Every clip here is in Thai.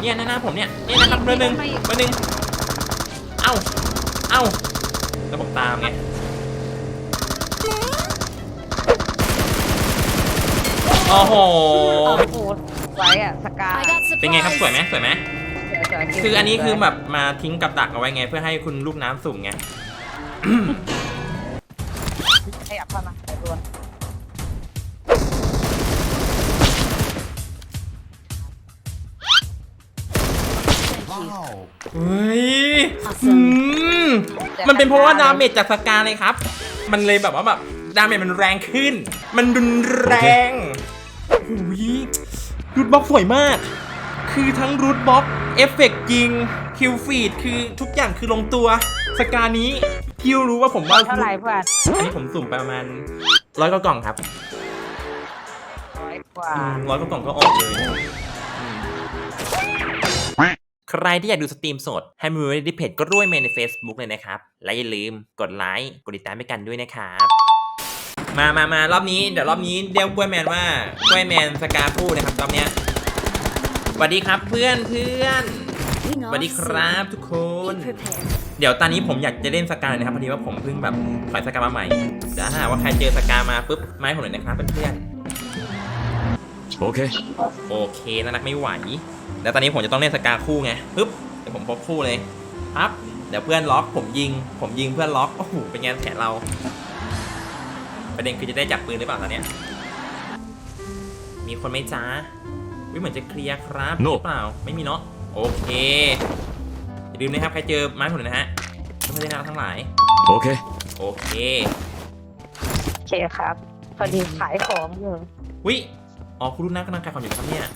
เนี่ยหน้าหน้าผมเนี่ยเนี่ยนะครับเบอร์หนึ่งเบอร์หนึ่งเอ้าเอ้าแล้วผมตามไงโอ้โหโอ้โหไว้อะสกา I got เป็นไงครับสวย supplies. ไหมสวยไหมสวยๆคืออันนี้คือแบบมาทิ้งกับดักเอาไว้ไง เพื่อให้คุณลูกน้ำสุ่มไงขยับเข้ามาเดี๋ยว เฮ้ย Awesome อืมมันเป็นเพราะว่าดาเมจจากสกาเลยครับ มันเลยแบบว่าแบบดาเมจมันแรงขึ้น มันรุนแรงโอ้ยรูทบ็อกสวยมาก คือทั้งรูทบ็อกเอฟเฟกยิงคิวฟีดคือทุกอย่างคือลงตัว สกานี้พี่รู้ว่าผมว่าเท่าไหร่เพื่อนอันนี้ผมสุ่มไปประมาณร้อยกว่ากล่องครับร้อยกว่าร้อยกว่ากล่องก็ออกเลยอืม ใครที่อยากดูสตรีมสด ให้มือที่เพจก็ร่วยเมนใน Facebook เลยนะครับ และอย่าลืมกดไลค์กดติดตามให้กันด้วยนะครับ มามามารอบนี้เดี๋ยวรอบนี้เรียกกล้วยแมนว่ากล้วยแมนสกาพูนะครับรอบเนี้ยสวัสดีครับเพื่อนเพื่อน Moving สวัสดี off ครับ soon. ทุกคน Be prepared. เดี๋ยวตอนนี้ผมอยากจะเล่นสกาเลยนะครับพอดีว่าผมเพิ่งแบบถอยสกามาใหม่จะหากว่าใครเจอสกามาปุ๊บไมาให้ผมหน่อยนะครับเพื่อนๆ Okay. โอเคนะนักไม่ไหว แล้วตอนนี้ผมจะต้องเล่นสกาคู่ไงปึ๊บเดี๋ยวผมพบคู่เลยปั๊บเดี๋ยวเพื่อนล็อก ผมยิง ผมยิงเพื่อนล็อกโอ้โหเป็นไงแขนเรา ประเด็นคือจะได้จับปืนหรือเปล่าตอนเนี้ยมีคนไหมจ้าวิเหมือนจะเคลียร์ครับ No หรือเปล่าไม่มีเนาะโอเค อย่าลืมนะครับใครเจอไม้ผมหน่อยนะฮะเพื่อนๆทั้งหลาย Okay. โอเคโอเคครับ พอดีขายของอยู่ วิอ๋อคุณรุ่นน้ำกำลังขายของอยู่นะครับเนี่ย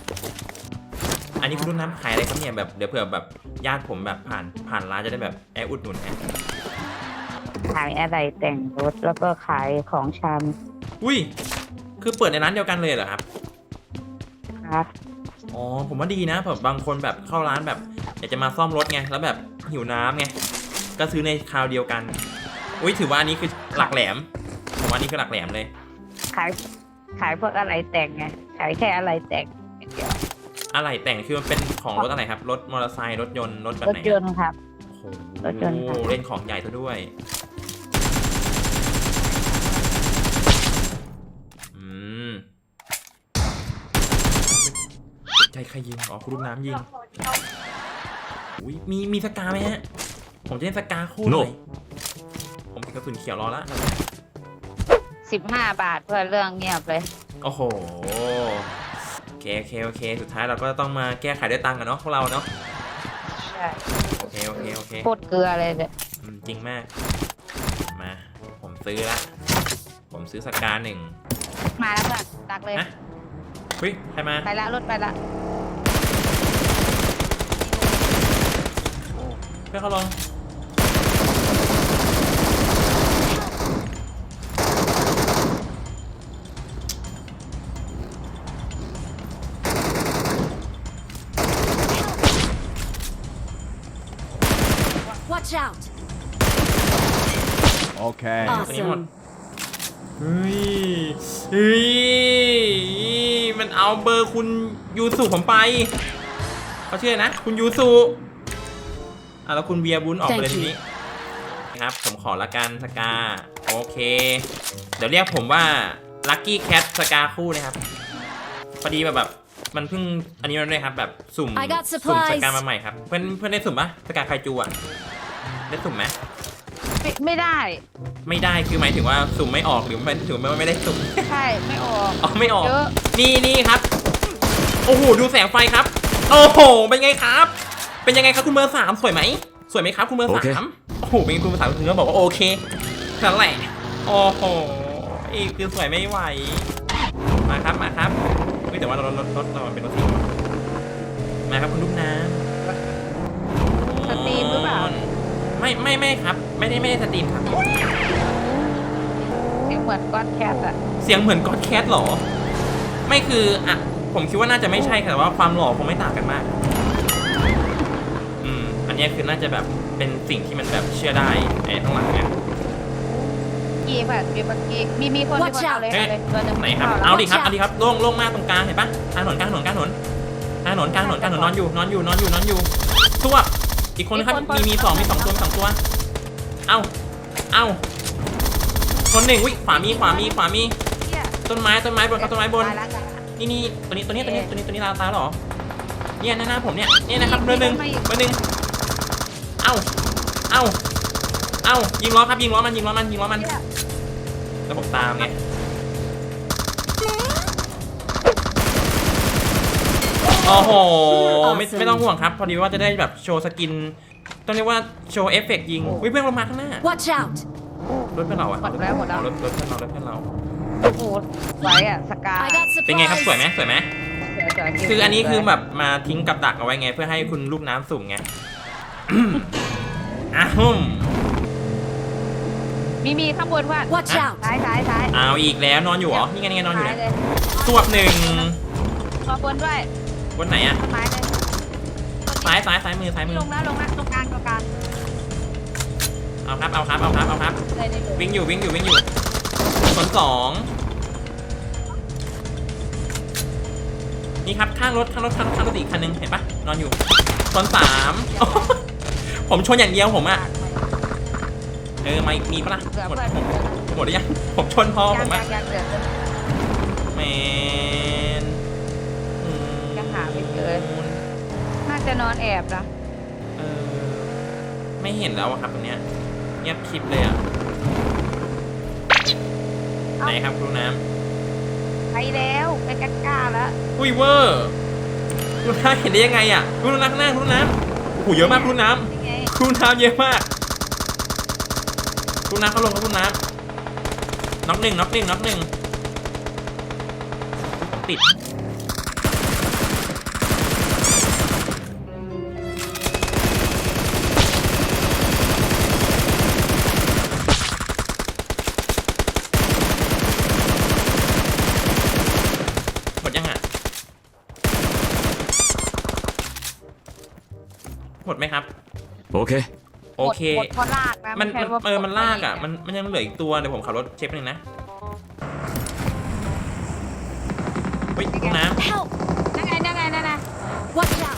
อันนี้คุณรุ่นน้ำขายอะไรครับเนี่ยแบบเดี๋ยวเผื่อแบบญาติผมแบบผ่านผ่านร้านจะได้แบบแอบอุดหนุนฮะขายอะไรแต่งรถแล้วก็ขายของชอุ้ย คือเปิดในร้านเดียวกันเลยเหรอครับำครับอ๋อผมว่าดีนะแบบบางคนแบบเข้าร้านแบบอยากจะมาซ่อมรถไงแล้วแบบหิวน้ำไงก็ซื้อในคราวเดียวกัน อุ้ยถือว่าอันนี้คือหลักแหลมผมว่าอันนี้คือหลักแหลมเลย ขายขายพวกอะไรแต่งไงขายแค่อะไรแต่งอย่างเดียว อะไรแต่งคือมันเป็นของรถอะไรครับ รถมอเตอร์ไซค์รถยนต์รถแบบรถไหนยนต์ครับโอ้โหรถยนต์ค่ะ เล่นของใหญ่ซะด้วยอืมตกใจใครยิงอ๋อคุณลูกน้ำยิงอุ้ยมีมีสกาไหมฮะ ผมจะเล่นสกาคู่หน่อยผมกระสุนเขียวรอละ สิบห้าบาทเพื่อเรื่องเงียบเลย โอ้โหโอ เคโอเคโอเค สุดท้ายเราก็ต้องมาแก้ไขด้วยตังค์กันเนาะพวกเราเนาะใช่โอเคโอเคโอเคโคตรเกลือเลยเนี่ยอืมจริงมาก มา ผมซื้อละผมซื้อสกาหนึ่งมาแล้วเพื่อนตักเลยฮะเฮ้ยใครมาไปละรถไปละเพื่อนเขาลง Watch out. Okay. คนนี้หมด Awesome. เฮ้ยเฮ้ยมันเอาเบอร์คุณยูสุผมไปเขาชื่ออะไรนะ คุณยูสุอะแล้วคุณเบียร์บุญออกไปเลย Thank ที you นี้นะครับ ผมขอละกันสกา โอเค เดี๋ยวเรียกผมว่าลั c กี้แคทสกาคู่นะครับ พอดีแบบแบบ มันเพิ่งอันนี้มันด้วยครับ แบบสุ่ม I got สุ่ม supplies สกามาใหม่ครับ เพื่อนเพื่อนได้สุ่มปะสกาไคจูอะ ได้สุ่มไหมไม่ไม่ได้ ไม่ได้คือหมายถึงว่าสุ่มไม่ออกหรือไม่ถือว่าไม่ได้สุ่ม ใช่ ไม่ออก อ๋อไม่ออก เยอะ นี่นี่ครับ โอ้โหดูแสงไฟครับ โอ้โหเป็นไงครับ เป็นยังไงครับคุณเบอร์สามสวยไหมสวยไหมครับคุณเบอร์โอสาเคมโอ้โหเป็นคุณเบอร์สามถึงก็บอกว่าโอเคนั่นแหละโอ้โหอีกคือสวยไม่ไหวมาครับมาครับเฮ้ยแต่ว่ารถรถรถเรามันเป็นรถสีม่วงมาครับคุณลูกน้ำ สตรีมหรือเปล่า ไม่ไม่ไม่ครับ ไม่ได้ไม่ได้สตรีมครับ เสียงเหมือนก้อนแคทอะเสียงเหมือนก็อดแคทหรอ ไม่คืออะผมคิดว่าน่าจะไม่ใช่ค่ะแต่ว่าความหล่อคงไม่ต่างกันมาก อืม อันเนี้ยคือน่าจะแบบเป็นสิ่งที่มันแบบเชื่อได้ไอ้ข้างหลังเนี่ย กี้แบบมีเมื่อกี้มีมีคนมี Watch คนเอาเลยเอ๊ะเอาเลยตัวหนึ่งไหนครับข้แล้วเอาดิครับ เอาดิครับ โล่งโล่งมากตรงกลางเห็นปะกลางถนนกลางถนนกลางถนนกลางถนนกลางถนนกลางถนนนอนอยู่นอนอยู่นอนอยู่นอนอยู่ตัว อีกคนนะครับ มีมีสองมีสองตัวมีสองตัว เอ้า เอ้า คนหนึ่งอุ้ยขวามีขวามีขวามีเนี่ยต้นไม้ต้นไม้บนครับต้นไม้บนตายแล้วนี่นี่ตัวนี้ตัวนี้ตัวนี้ตัวนี้ตัวนี้ลาตาเหรอ เนี่ยหน้าหน้าผมเนี่ย เนี่ยนะครับเบอร์หนึ่งเบอร์หนึ่งเอ้า เอ้า เอ้ายิงล้อครับยิงล้อมันยิงล้อมันยิงล้อมันเนี่ยแล้วผมตามไง โอ้โหไม่ไม่ต้องห่วงครับ พอดีว่าจะได้แบบโชว์สกิน ต้องเรียกว่าโชว์เอฟเฟกต์ยิงวิเพื่อนลงมาข้างหน้า Watch out! รถเพื่อนเราอะหมดแล้วหมดแล้ว รถรถเพื่อนเรารถเพื่อนเรา โอ้โหไว้อะสกา I got เป็นไงครับสวย supplies. ไหมสวยไหมสวยๆคืออันนี้คือแบบมาทิ้งกับดักเอาไว้ไง เพื่อให้คุณลูกน้ำสุ่มไง อ้าวมีมีข้างบนว่า Watch out! ซ้ายซ้ายซ้ายเอาอีกแล้วนอนอยู่เหรอ นี่ไงนี่ไงนอนอยู่ซ้ายเนี่ยเลย สวบหนึ่งข้างบนด้วย บนไหนอะต้นไม้เลยซ้ายซ้ายซ้ายมือซ้ายมือลงนะลงนะตรงกลางตรงกลางเอาครับเอาครับเอาครับเอาครับ เลยเลยเลยวิ่งอยู่วิ่งอยู่วิ่งอยู่สนสองนี่ครับข้างรถข้างรถข้างรถข้างรถอีกคันหนึงเห็นปะนอนอยู่สนสามผมชนอย่างเดียวผมอะเออมาอีกมีปะล่ะเผื่อหมดเพื่อนหมดหมดหรือยังผมชนพอยัผงมยัอะงยังเหลือแมนอืม ยังหาไม่เจอ น่า จะนอนแอบนะเออ ไม่เห็นแล้วอะครับตรงเนี้ยเงียบคลิปเลยอะไหนครับครูน้ำไปแล้วไปกันกล้าแล้วอุ้ยเวอร์คุณน้ำเห็นได้ยังไงอะคุณน้ำข้างหน้าคุณน้ำโอ้โหเยอะมากคุณน้นี่ไงำคุณน้ำเยอะมากคุณน้ำเขาลงครับคุณน้ำน็อกหนึ่งน็อกหนึ่งน็อกหนึ่งติด Okay. โอเคหมดเพราะลากนะมันไใช่มันว่าเออมันลากอะปมันมันยังเหลืออีกตัวเดี๋ยวผมขับรถเช็คหนึ่งนะเฮ้ยลูกน้ Help! นั่นไงนั่นไงนั่นไง Watch out!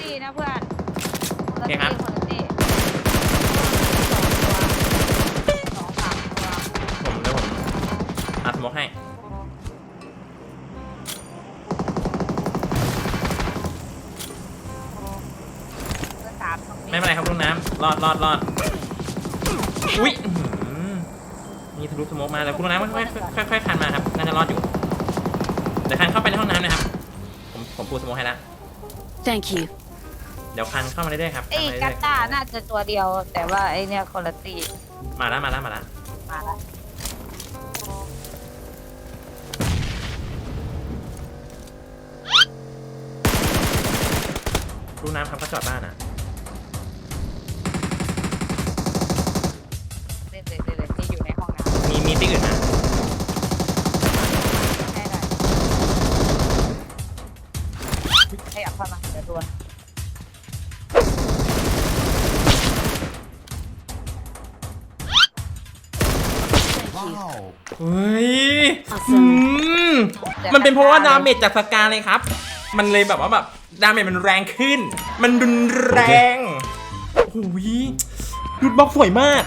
ตีนะเพื่อนโอเคครับนละตีสองสามตัวำผมเดี๋ยวผมอัดสโมกให้ ไม่เป็นไรครับลูกน้ำรอดรอดรอดอุ้ยมีทะลุสโมกมาแต่คุณลูกน้ำค่อยค่อยค่อยคันมาครับน่าจะรอดอยู่เดี๋ยวคันเข้าไปในห้องน้ำนะครับ ผมผมปูสโมกให้แล้ว Thank you. เดี๋ยวคันเข้ามาเรื่อยๆครับไอ้เข้ามากัตตาน่าจะตัวเดียว แต่ว่าไอ้เนี่ยคนละตีมาแล้วมาแล้วมาแล้วมาและลูกน้ำครับก็จอดบ้านอะ อืมมันเป็นเพราะว่าดาเมจจากสกาเลยครับ มันเลยแบบว่าแบบดาเมจมันแรงขึ้น มันรุนแรงโอ้โหรูทบ็อกสวยมาก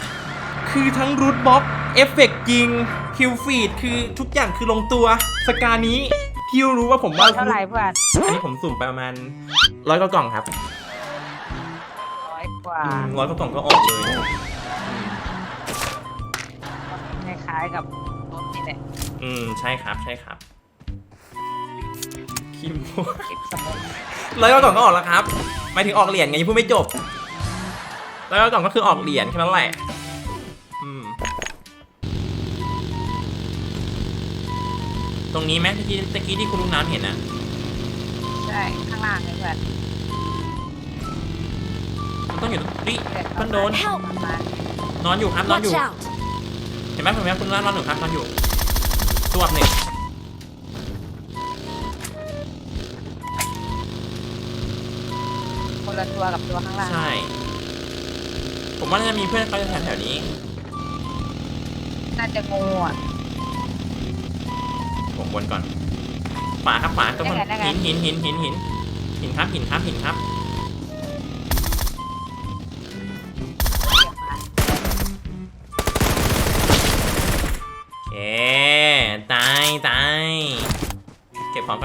คือทั้งรูทบ็อกเอฟเฟกยิงคิวฟีดคือทุกอย่างคือลงตัวสกานี้พี่รู้ว่าผมว่าเท่าไหร่เพื่อนอันนี้ผมสุ่มไปประมาณร้อยกว่ากล่องครับร้อยกว่าร้อยกว่ากล่องก็ออกเลยคล้ายๆกับรถนี่แหละ อืมใช่ครับใช่ครับคิมเก็บสมุนร้อยกว่ากล่องก็ออกแล้วครับหมายถึงออกเหรียญไงยังพูดไม่จบร้อยกว่ากล่องก็คือออกเหรียญแค่นั้นแหละอืมตรงนี้ไหมเมื่อกี้ตะกี้ที่คุณลูกน้ำเห็นนะใช่ข้างล่างเลยเพื่อนมันต้องอยู่ตรงนี้มันโดน Help! มานอนอยู่ครับนอนอ Watch ยู่ out! เห็นไหมผมเห็นไหมคุณน้ำนอนอยู่ครับนอนอยู่ ตัวหนึ่งคนละตัวกับตัวข้างล่างใช่ ผมว่าน่าจะมีเพื่อนเขาอยู่แถวๆนี้ น่าจะงูอะ ผมวนก่อนขวาครับขวาตรงได้ไงได้ไง หินหินหินหินหินหินครับหินครับหินครับ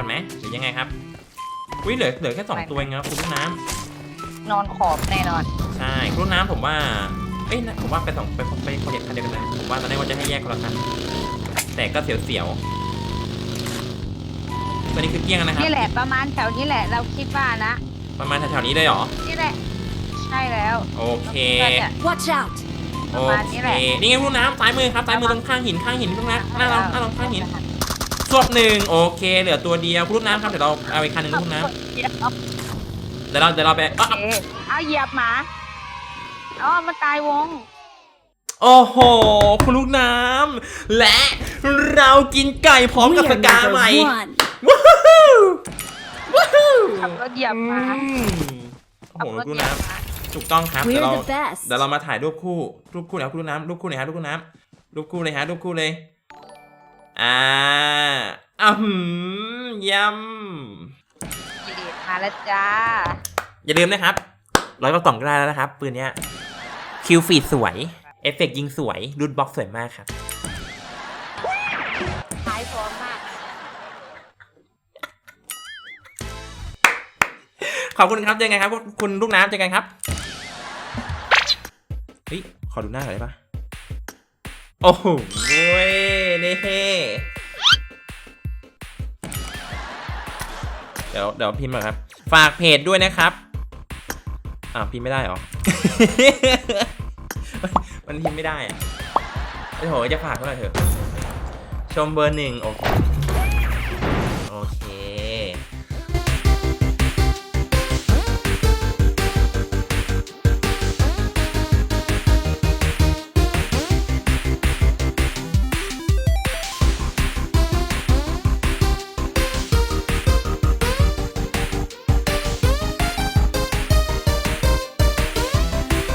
ก็บของก่อนไหมหรือยังไงครับวิเหลือเหลือแค่สองตัวเองครับคุณลูกน้นอนขอบแน่นอนำใช่คุณลูกน้ำผมว่าเอ้ยนะผมว่าไปสองไปไปคนเดียวคันเดียวกันนะผมว่าตอนแรกว่าจะให้แยกคนละคันแต่ก็เสียวเสียวๆตัวนี้คือเกลี้ยงแล้วนะครับนี่แหละประมาณแถวนี้แหละเราคิดว่านะ ประมาณแถวๆนี้เลยเหรอนี่แหละใช่แล้วโอเคก็เนี่ย Watch out! โอประมาณนี้เคแหละนี่ไงคุณลูกน้ำซ้ายมือครับซ้ายมือตรงข้างหินข้างหินตรงนั้นหน้าเราหน้าเราข้างหิน สวบหนึ่งโอเค เหลือตัวเดียวคุณลูกน้ำครับเดี๋ยวเราเอาอีกคันหนึ่งคุณลูกน้ำเดี๋ยวเอาเดี๋ยวเราเดี๋ยวเราไปอะโอเคเอาเหยียบหมาอ๋อมันตายวง โอ้โหคุณลูกน้ำและเรากินไก่พร้อม We กับส are กา number ใหม่ one. ว้าวว้าวขับรถเหยียบหมาอืมโอ้ขัโหบรถลูกเหยียบน้ำหมาถูกต้องครับ We're เดี๋ยวเรา the best. เดี๋ยวเรามาถ่ายรูปคู่ รูปคู่นะครับคุณลูกน้ำรูปคู่หน่อยฮะรูปคู่น้ำรูปคู่เลยฮะรูปคู่เลย อ่า อ้าวหืมยดีดีมาแล้วจ้าำอย่าลืมนะครับ ร้อยกระต่องก็ได้แล้วนะครับ ปืนเนี้ย คิวฟีดสวย เอฟเฟกต์ยิงสวย รูดบล็อกสวยมากครับขายพร้อมมาก ขอบคุณครับเจอกันครับคุณคุณลูกน้ำเจอกันครับเฮ้ยขอดูหน้าหน่อยได้ปะโอ้โหเว้ยเน่ เดี๋ยวเดี๋ยวพิมพ์มาครับ ฝากเพจด้วยนะครับ อ่าพิมพ์ไม่ได้เหรอ มันพิมพ์ไม่ได้อะโอ้โหจะฝากเท่าไหร่เถอะ ชมเบอร์หนึ่งโอเค